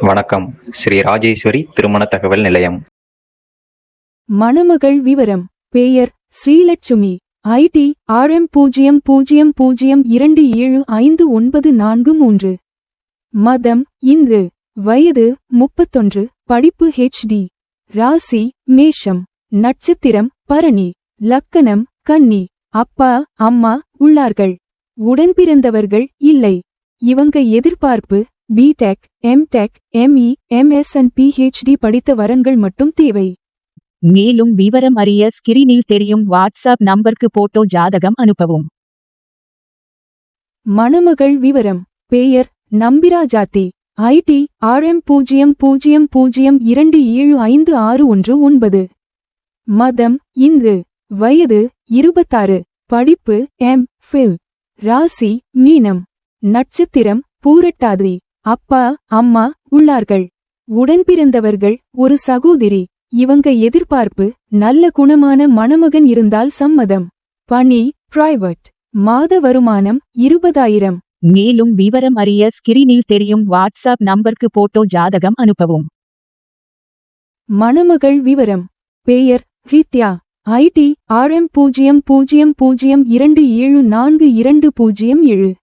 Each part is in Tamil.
வணக்கம். ஸ்ரீ ராஜேஸ்வரி திருமண தகவல் நிலையம். மணமகள் விவரம். பெயர் ஸ்ரீலட்சுமி. ஐடி ஆர்எம் பூஜ்ஜியம் பூஜ்ஜியம் பூஜ்ஜியம் இரண்டு ஏழு ஐந்து ஒன்பது நான்கு மூன்று. மதம் இந்து. வயது முப்பத்தொன்று. படிப்பு ஹெச்டி ராசி மேஷம். நட்சத்திரம் பரணி. லக்கணம் கன்னி. அப்பா அம்மா உள்ளார்கள். உடன்பிறந்தவர்கள் இல்லை. இவங்க எதிர்பார்ப்பு B Tech M Tech M E M S and PhD படித்த வரன்கள் மட்டும் தேவை. மேலும் விவரம் அறிய ஸ்கிரீனில் தெரியும் வாட்ஸ்அப் நம்பருக்கு போட்டோ ஜாதகம் அனுப்பவும். மணமகள் விவரம் பெயர் நம்பிரா ஜாதி ஐடி ஆர்எம் பூஜ்ஜியம் பூஜ்ஜியம் பூஜ்ஜியம் இரண்டு ஏழு ஐந்து ஆறு ஒன்று ஒன்பது. மதம் இந்து வயது இருபத்தாறு. படிப்பு எம் ஃபில் ராசி மீனம். நட்சத்திரம் பூரட்டாதி. அப்பா அம்மா உள்ளார்கள். உடன்பிறந்தவர்கள் ஒரு சகோதரி. இவங்க எதிர்பார்ப்பு நல்ல குணமான மணமகன் இருந்தால் சம்மதம். பணி பிரைவேட் மாத வருமானம் இருபதாயிரம். மேலும் விவரம் அறிய ஸ்கிரீனில் தெரியும் வாட்ஸ்அப் நம்பருக்கு போட்டோ ஜாதகம் அனுப்பவும். மணமகள் விவரம். பெயர் ரித்யா. ஐடி ஆர்எம் பூஜ்ஜியம் பூஜ்ஜியம் பூஜ்ஜியம் இரண்டு ஏழு நான்கு இரண்டு பூஜ்ஜியம் ஏழு.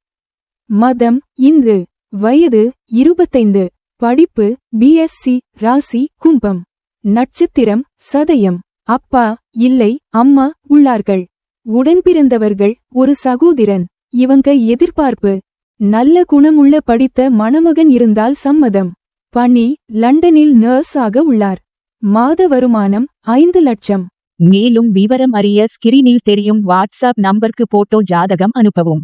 மதம் இந்து வயது இருபத்தைந்து படிப்பு பிஎஸ்சி ராசி கும்பம் நட்சத்திரம் சதயம் அப்பா இல்லை அம்மா உள்ளார்கள். உடன்பிறந்தவர்கள் ஒரு சகோதரன். இவங்க எதிர்பார்ப்பு. நல்ல குணமுள்ள படித்த மணமகன் இருந்தால் சம்மதம். பணி லண்டனில் நர்ஸ் ஆக உள்ளார். மாத வருமானம் ஐந்து லட்சம். மேலும் விவரம் அறிய ஸ்கிரீனில் தெரியும் வாட்ஸ்அப் நம்பருக்கு போட்டோ ஜாதகம் அனுப்பவும்.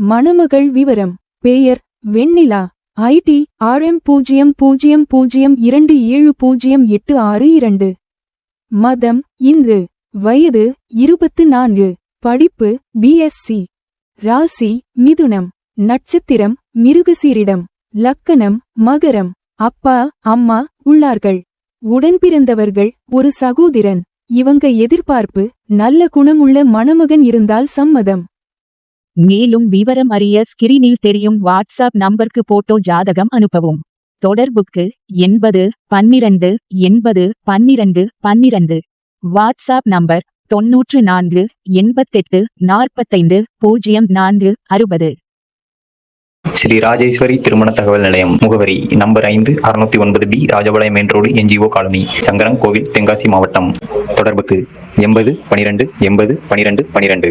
மணமகள் விவரம் பெயர் வெண்ணிலா ஐடி ஆர்எம் பூஜ்ஜியம் பூஜ்ஜியம் பூஜ்ஜியம் இரண்டு ஏழு பூஜ்ஜியம் எட்டு ஆறு இரண்டு. மதம் இந்து வயது இருபத்து நான்கு. படிப்பு பிஎஸ்சி ராசி மிதுனம். நட்சத்திரம் மிருகசீரிடம். லக்கணம் மகரம். அப்பா அம்மா உள்ளார்கள். உடன்பிறந்தவர்கள் ஒரு சகோதரன். இவங்க எதிர்பார்ப்பு நல்ல குணமுள்ள மணமகன் இருந்தால் சம்மதம். மேலும் விவரம் அறிய ஸ்கிரீனில் தெரியும் வாட்ஸ்அப் நம்பருக்கு போட்டோ ஜாதகம் அனுப்பவும். தொடர்புக்கு எண்பது பன்னிரண்டு எண்பது பன்னிரண்டு பன்னிரண்டு. வாட்ஸ்அப் நம்பர் தொன்னூற்று நான்கு எண்பத்தெட்டு நாற்பத்தைந்து பூஜ்ஜியம் நான்கு அறுபது. ஸ்ரீ ராஜேஸ்வரி திருமண தகவல் நிலையம் முகவரி நம்பர் ஐந்து அறுநூத்தி ஒன்பது B Rajapalayam main road NGO colony Sankaran Kovil Tenkasi மாவட்டம். தொடர்புக்கு எண்பது பனிரெண்டு எண்பது பனிரெண்டு பனிரெண்டு